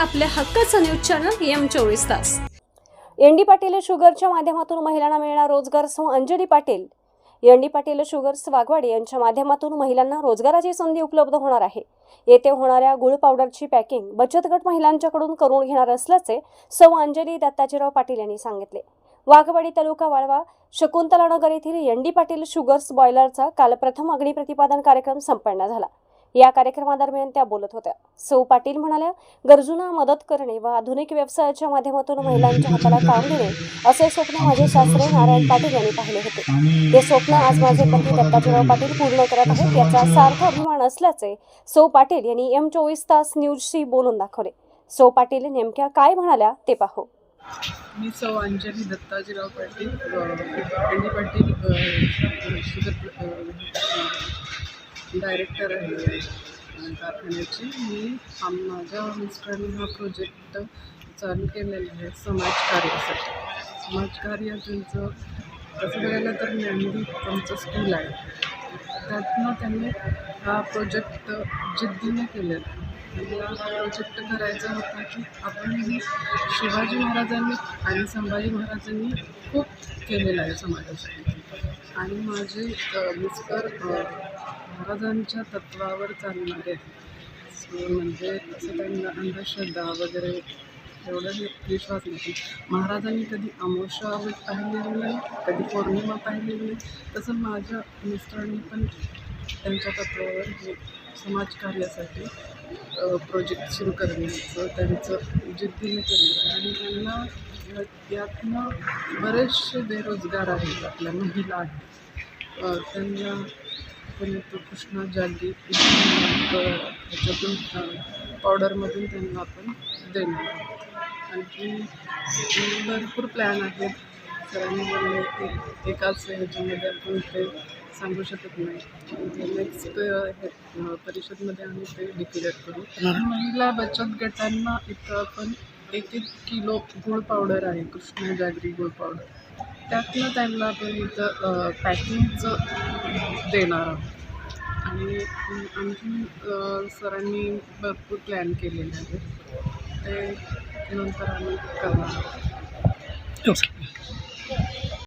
आपल्या हक्काचं news channel M चोवीस तास. एन डी पाटील शुगरच्या माध्यमातून महिलांना मिळणार रोजगार सौ Anjali Patil. N D Patil sugars Waghwadi यांच्या माध्यमातून महिलांना रोजगाराची संधी उपलब्ध होणार आहे. येथे होणाऱ्या गुळ पावडरची पॅकिंग बचत गट महिलांच्याकडून करून घेणार असल्याचे सौ अंजली दत्ताजीराव पाटील यांनी सांगितले. वाघवाडी तालुका वाळवा शकुंतला नगर येथील एन डी पाटील शुगर्स बॉयलरचा काल प्रथम अग्नी प्रतिपादन कार्यक्रम संपन्न झाला. या कार्यक्रमादरम्यान त्या बोलत होत्या. सौ पाटील म्हणाल्या गरजूंना मदत करणे व आधुनिक व्यवसायाच्या माध्यमातून महिलांच्या हाताला काम देणे असे स्वप्न माझे शास्त्र नारायण पाटील यांनी पाहिले होते. ते स्वप्न आज माझे पती दत्ताजीराव पाटील पूर्ण करत आहेत याचा सार्थ अभिमान असल्याचे सौ पाटील यांनी एम चोवीस तास न्यूजशी बोलून दाखवले. सौ पाटील नेमक्या काय म्हणाल्या ते पाहू. मी सौ अंजली दत्ताजीराव पाटील पाटील शुगर डायरेक्टर आहे कारखान्याची. मी आम माझ्या मिस्टरांनी हा प्रोजेक्ट चालू केलेला आहे समाजकार्यासाठी. समाजकार्य त्यांचं तसं बघायला तर मेहंदी त्यांचं स्कूल आहे. त्यातनं त्यांनी हा प्रोजेक्ट जिद्दीने केलेला आहे. त्यांना हा प्रोजेक्ट करायचा होता की आपणही शिवाजी महाराजांनी आणि संभाजी महाराजांनी खूप केलेलं आहे समाजासाठी. आणि माझे मिस्टर महाराजांच्या तत्वावर चालणारे सो म्हणजे असं त्यांना अंधश्रद्धा वगैरे एवढं विश्वास नाही महाराजांनी कधी अमावस्या पाहिलेली नाही कधी पौर्णिमा पाहिलेली नाही. तसं माझ्या मिस्टरांनी पण त्यांच्या तत्वावर समाजकार्यासाठी प्रोजेक्ट सुरू करण्याचं त्यांचं जिद्दीने केलं आणि त्यांना या- यातनं बरेचसे बेरोजगार आहेत आपल्या महिला आहेत. त्यांना पण कृष्णा जागृती ह्याच्यातून पावडरमधून त्यांना आपण देणार आणखी भरपूर प्लॅन आहेत. सरांनी बोलले की एकाच ह्याच्यामध्ये आपण ते सांगू शकत नाही. नेक्स्ट हे परिषदमध्ये आम्ही ते डिक्लेअर करू. महिला बचत गटांना इथं आपण एक एक किलो गुळ पावडर आहे. कृष्णा जागरी गुळ पावडर त्यातनं त्यांना आपण इथं पॅकिंगचं देणार आहोत. आणि आणखी सरांनी भरपूर प्लॅन केलेले आहेत. ते नंतर आम्ही करणार आहोत.